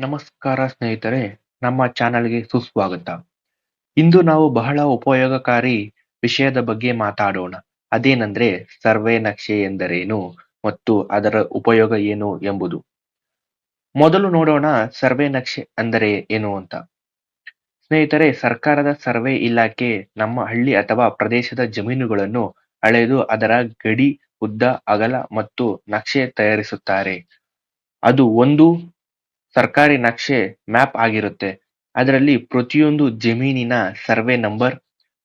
ನಮಸ್ಕಾರ ಸ್ನೇಹಿತರೆ, ನಮ್ಮ ಚಾನಲ್ಗೆ ಸುಸ್ವಾಗತ. ಇಂದು ನಾವು ಬಹಳ ಉಪಯೋಗಕಾರಿ ವಿಷಯದ ಬಗ್ಗೆ ಮಾತಾಡೋಣ. ಅದೇನಂದ್ರೆ ಸರ್ವೆ ನಕ್ಷೆ ಎಂದರೇನು ಮತ್ತು ಅದರ ಉಪಯೋಗ ಏನು ಎಂಬುದು. ಮೊದಲು ನೋಡೋಣ ಸರ್ವೆ ನಕ್ಷೆ ಅಂದರೆ ಏನು ಅಂತ. ಸ್ನೇಹಿತರೆ, ಸರ್ಕಾರದ ಸರ್ವೆ ಇಲಾಖೆ ನಮ್ಮ ಹಳ್ಳಿ ಅಥವಾ ಪ್ರದೇಶದ ಜಮೀನುಗಳನ್ನು ಅಳೆದು ಅದರ ಗಡಿ, ಉದ್ದ, ಅಗಲ ಮತ್ತು ನಕ್ಷೆ ತಯಾರಿಸುತ್ತಾರೆ. ಅದು ಒಂದು ಸರ್ಕಾರಿ ನಕ್ಷೆ ಮ್ಯಾಪ್ ಆಗಿರುತ್ತೆ. ಅದರಲ್ಲಿ ಪ್ರತಿಯೊಂದು ಜಮೀನಿನ ಸರ್ವೆ ನಂಬರ್,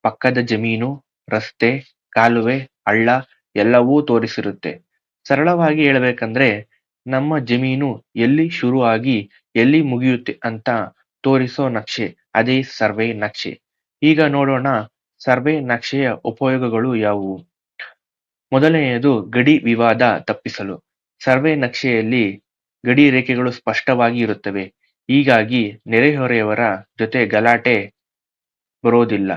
ಪಕ್ಕದ ಜಮೀನು, ರಸ್ತೆ, ಕಾಲುವೆ, ಹಳ್ಳ ಎಲ್ಲವೂ ತೋರಿಸಿರುತ್ತೆ. ಸರಳವಾಗಿ ಹೇಳ್ಬೇಕಂದ್ರೆ ನಮ್ಮ ಜಮೀನು ಎಲ್ಲಿ ಶುರು ಆಗಿ ಎಲ್ಲಿ ಮುಗಿಯುತ್ತೆ ಅಂತ ತೋರಿಸೋ ನಕ್ಷೆ, ಅದೇ ಸರ್ವೆ ನಕ್ಷೆ. ಈಗ ನೋಡೋಣ ಸರ್ವೆ ನಕ್ಷೆಯ ಉಪಯೋಗಗಳು ಯಾವುವು? ಮೊದಲನೆಯದು ಗಡಿ ವಿವಾದ ತಪ್ಪಿಸಲು. ಸರ್ವೆ ನಕ್ಷೆಯಲ್ಲಿ ಗಡಿ ರೇಖೆಗಳು ಸ್ಪಷ್ಟವಾಗಿ ಇರುತ್ತವೆ. ಹೀಗಾಗಿ ನೆರೆಹೊರೆಯವರ ಜೊತೆ ಗಲಾಟೆ ಬರೋದಿಲ್ಲ.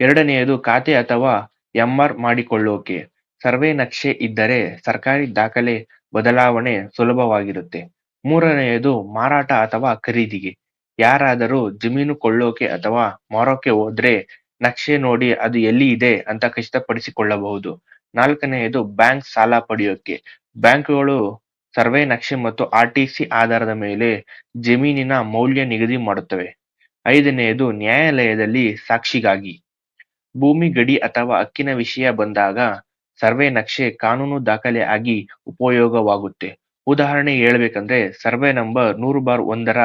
ಎರಡನೆಯದು ಖಾತೆ ಅಥವಾ ಎಂಆರ್ ಮಾಡಿಕೊಳ್ಳೋಕೆ. ಸರ್ವೆ ನಕ್ಷೆ ಇದ್ದರೆ ಸರ್ಕಾರಿ ದಾಖಲೆ ಬದಲಾವಣೆ ಸುಲಭವಾಗಿರುತ್ತೆ. ಮೂರನೆಯದು ಮಾರಾಟ ಅಥವಾ ಖರೀದಿಗೆ. ಯಾರಾದರೂ ಜಮೀನು ಕೊಳ್ಳೋಕೆ ಅಥವಾ ಮಾರೋಕೆ ಹೋದ್ರೆ ನಕ್ಷೆ ನೋಡಿ ಅದು ಎಲ್ಲಿ ಇದೆ ಅಂತ ಖಚಿತಪಡಿಸಿಕೊಳ್ಳಬಹುದು. ನಾಲ್ಕನೆಯದು ಬ್ಯಾಂಕ್ ಸಾಲ ಪಡೆಯೋಕೆ. ಬ್ಯಾಂಕ್ಗಳು ಸರ್ವೆ ನಕ್ಷೆ ಮತ್ತು ಆರ್ಟಿಸಿ ಆಧಾರದ ಮೇಲೆ ಜಮೀನಿನ ಮೌಲ್ಯ ನಿಗದಿ ಮಾಡುತ್ತವೆ. ಐದನೆಯದು, ನ್ಯಾಯಾಲಯದಲ್ಲಿ ಸಾಕ್ಷಿಗಾಗಿ. ಭೂಮಿ, ಗಡಿ ಅಥವಾ ಹಕ್ಕಿನ ವಿಷಯ ಬಂದಾಗ ಸರ್ವೆ ನಕ್ಷೆ ಕಾನೂನು ದಾಖಲೆ ಆಗಿ ಉಪಯೋಗವಾಗುತ್ತೆ. ಉದಾಹರಣೆ ಹೇಳಬೇಕಂದ್ರೆ, ಸರ್ವೆ ನಂಬರ್ ನೂರು ಬಾರ್ ಒಂದರ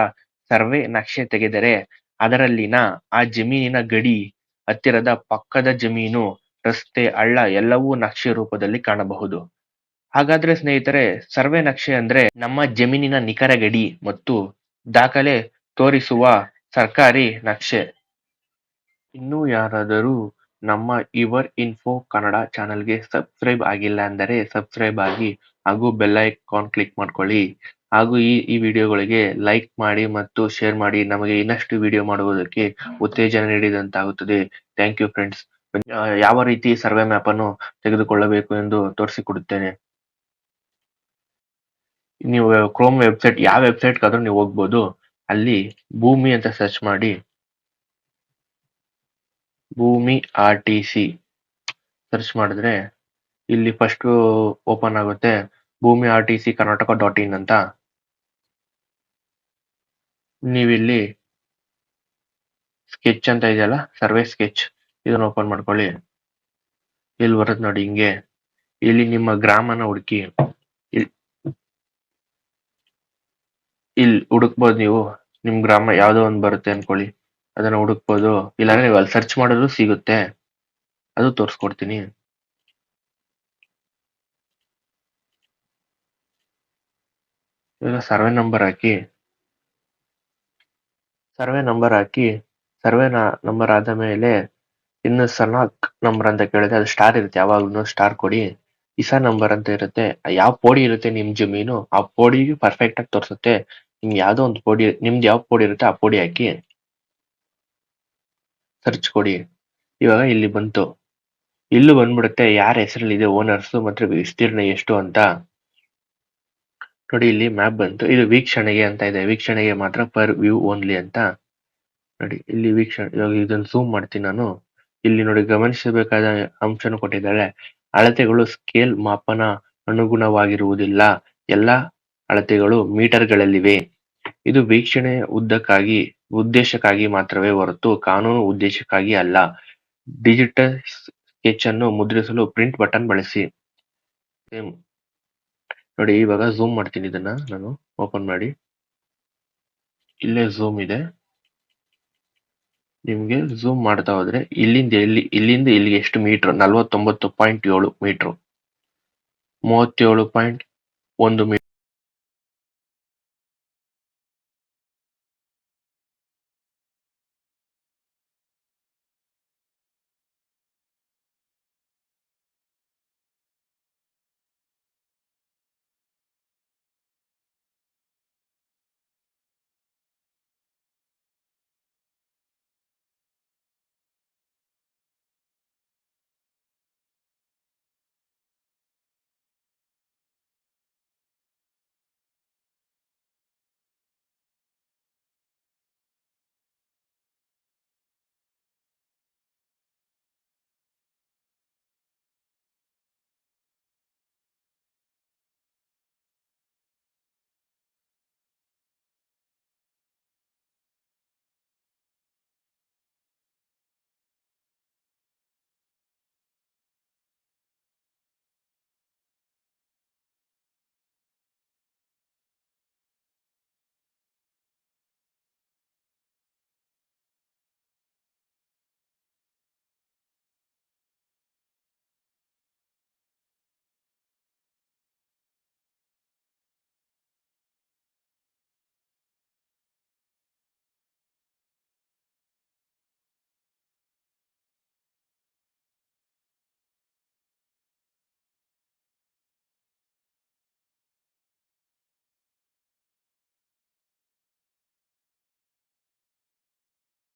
ಸರ್ವೆ ನಕ್ಷೆ ತೆಗೆದರೆ ಅದರಲ್ಲಿನ ಆ ಜಮೀನಿನ ಗಡಿ, ಹತ್ತಿರದ ಪಕ್ಕದ ಜಮೀನು, ರಸ್ತೆ, ಹಳ್ಳ ಎಲ್ಲವೂ ನಕ್ಷೆ ರೂಪದಲ್ಲಿ ಕಾಣಬಹುದು. ಹಾಗಾದ್ರೆ ಸ್ನೇಹಿತರೆ, ಸರ್ವೆ ನಕ್ಷೆ ಅಂದ್ರೆ ನಮ್ಮ ಜಮೀನಿನ ನಿಖರ ಗಡಿ ಮತ್ತು ದಾಖಲೆ ತೋರಿಸುವ ಸರ್ಕಾರಿ ನಕ್ಷೆ. ಇನ್ನೂ ಯಾರಾದರೂ ನಮ್ಮ ಇವರ್ ಇನ್ಫೋ ಕನ್ನಡ ಚಾನಲ್ಗೆ ಸಬ್ಸ್ಕ್ರೈಬ್ ಆಗಿಲ್ಲ ಅಂದರೆ ಸಬ್ಸ್ಕ್ರೈಬ್ ಆಗಿ ಹಾಗೂ ಬೆಲ್ ಐಕಾನ್ ಕ್ಲಿಕ್ ಮಾಡ್ಕೊಳ್ಳಿ. ಹಾಗೂ ಈ ಈ ವಿಡಿಯೋಗಳಿಗೆ ಲೈಕ್ ಮಾಡಿ ಮತ್ತು ಶೇರ್ ಮಾಡಿ. ನಮಗೆ ಇನ್ನಷ್ಟು ವಿಡಿಯೋ ಮಾಡುವುದಕ್ಕೆ ಉತ್ತೇಜನ ನೀಡಿದಂತಾಗುತ್ತದೆ. Thank you friends. ಯಾವ ರೀತಿ ಸರ್ವೆ ಮ್ಯಾಪ್ ಅನ್ನು ತೆಗೆದುಕೊಳ್ಳಬೇಕು ಎಂದು ತೋರಿಸಿಕೊಡುತ್ತೇನೆ. ನೀವು ಕ್ರೋಮ್ ವೆಬ್ಸೈಟ್ ಯಾವ ವೆಬ್ಸೈಟ್ ಆದ್ರೂ ನೀವು ಹೋಗ್ಬೋದು. ಅಲ್ಲಿ ಭೂಮಿ ಅಂತ ಸರ್ಚ್ ಮಾಡಿ. ಭೂಮಿ ಆರ್ ಟಿ ಸಿ ಸರ್ಚ್ ಮಾಡಿದ್ರೆ ಇಲ್ಲಿ ಫಸ್ಟ್ ಓಪನ್ ಆಗುತ್ತೆ. Bhoomi R T C Karnataka dot in ಅಂತ. ನೀವಿಲ್ಲಿ ಸ್ಕೆಚ್ ಅಂತ ಇದೆಯಲ್ಲ ಸರ್ವೆ ಸ್ಕೆಚ್ ಇದನ್ನ ಓಪನ್ ಮಾಡ್ಕೊಳ್ಳಿ. ಇಲ್ಲಿ ಬರುತ್ತೆ ನೋಡಿ ಹಿಂಗೆ. ಇಲ್ಲಿ ನಿಮ್ಮ ಗ್ರಾಮನ ಹುಡುಕಿ. ಇಲ್ಲಿ ಹುಡುಕ್ಬೋದು ನೀವು, ನಿಮ್ ಗ್ರಾಮ ಯಾವ್ದೋ ಒಂದ್ ಬರುತ್ತೆ ಅನ್ಕೊಳ್ಳಿ. ಅದನ್ನ ಹುಡುಕ್ಬೋದು. ಇಲ್ಲಾಂದ್ರೆ ನೀವು ಅಲ್ಲಿ ಸರ್ಚ್ ಮಾಡಿದ್ರು ಸಿಗುತ್ತೆ. ಅದು ತೋರಿಸ್ಕೊಡ್ತೀನಿ. ಇವಾಗ ಸರ್ವೆ ನಂಬರ್ ಹಾಕಿ. ಸರ್ವೆ ನಂಬರ್ ಹಾಕಿ. ಸರ್ವೆ ನಂಬರ್ ಆದ ಮೇಲೆ ಇನ್ನು ಸನಾಕ್ ನಂಬರ್ ಅಂತ ಕೇಳಿದ್ರೆ ಅದು ಸ್ಟಾರ್ ಇರುತ್ತೆ. ಯಾವಾಗ್ಲೂ ಸ್ಟಾರ್ ಕೊಡಿ. ಇಸಾ ನಂಬರ್ ಅಂತ ಇರುತ್ತೆ. ಯಾವ ಪೋಡಿ ಇರುತ್ತೆ ನಿಮ್ ಜಮೀನು, ಆ ಪೋಡಿಗೆ ಪರ್ಫೆಕ್ಟ್ ಆಗಿ ತೋರಿಸುತ್ತೆ. ನಿಮ್ಗೆ ಯಾವುದೋ ಒಂದು ಪೋಡಿ, ನಿಮ್ದು ಯಾವ ಪೋಡಿ ಇರುತ್ತೆ ಆ ಪೋಡಿ ಹಾಕಿ ಸರ್ಚ್ ಕೊಡಿ ಇವಾಗ ಇಲ್ಲಿ ಬಂತು. ಇಲ್ಲೂ ಬಂದ್ಬಿಡುತ್ತೆ. ಯಾರ ಹೆಸರಲ್ಲಿ ಇದೆ ಓನರ್ಸ್ ಮತ್ತೆ ವಿಸ್ತೀರ್ಣ ಎಷ್ಟು ಅಂತ. ನೋಡಿ, ಇಲ್ಲಿ ಮ್ಯಾಪ್ ಬಂತು. ಇದು ವೀಕ್ಷಣೆಗೆ ಅಂತ ಇದೆ. ವೀಕ್ಷಣೆಗೆ ಮಾತ್ರ ಪರ್ ವ್ಯೂ ಓನ್ಲಿ ಅಂತ. ನೋಡಿ, ಇಲ್ಲಿ ವೀಕ್ಷಣೆ, ಇವಾಗ ಇದನ್ನು ಝೂಮ್ ಮಾಡ್ತೀನಿ ನಾನು. ಇಲ್ಲಿ ನೋಡಿ, ಗಮನಿಸಬೇಕಾದ ಅಂಶನ ಕೊಟ್ಟಿದ್ದಾರೆ. ಅಳತೆಗಳು ಸ್ಕೇಲ್ ಮಾಪನ ಅನುಗುಣವಾಗಿರುವುದಿಲ್ಲ. ಎಲ್ಲ ಅಳತೆಗಳು ಮೀಟರ್ಗಳಲ್ಲಿವೆ. ಇದು ವೀಕ್ಷಣೆ ಉದ್ದಕ್ಕಾಗಿ, ಉದ್ದೇಶಕ್ಕಾಗಿ ಮಾತ್ರವೇ ಹೊರತು ಕಾನೂನು ಉದ್ದೇಶಕ್ಕಾಗಿ ಅಲ್ಲ. ಡಿಜಿಟಲ್ ಸ್ಕೆಚ್ ಅನ್ನು ಮುದ್ರಿಸಲು ಪ್ರಿಂಟ್ ಬಟನ್ ಬಳಸಿ. ನೋಡಿ, ಇವಾಗ ಝೂಮ್ ಮಾಡ್ತೀನಿ ಇದನ್ನ ನಾನು. ಓಪನ್ ಮಾಡಿ. ಇಲ್ಲೇ ಝೂಮ್ ಇದೆ. ನಿಮ್ಗೆ ಝೂಮ್ ಮಾಡ್ತಾ ಹೋದ್ರೆ ಇಲ್ಲಿಂದ ಇಲ್ಲಿ ಇಲ್ಲಿಂದ ಇಲ್ಲಿಗೆ ಎಷ್ಟು ಮೀಟರ್? ನಲ್ವತ್ತೊಂಬತ್ತು ಪಾಯಿಂಟ್ ಏಳು ಮೀಟರ್. ಮೂವತ್ತೇಳು ಪಾಯಿಂಟ್ ಒಂದು ಮೀಟರ್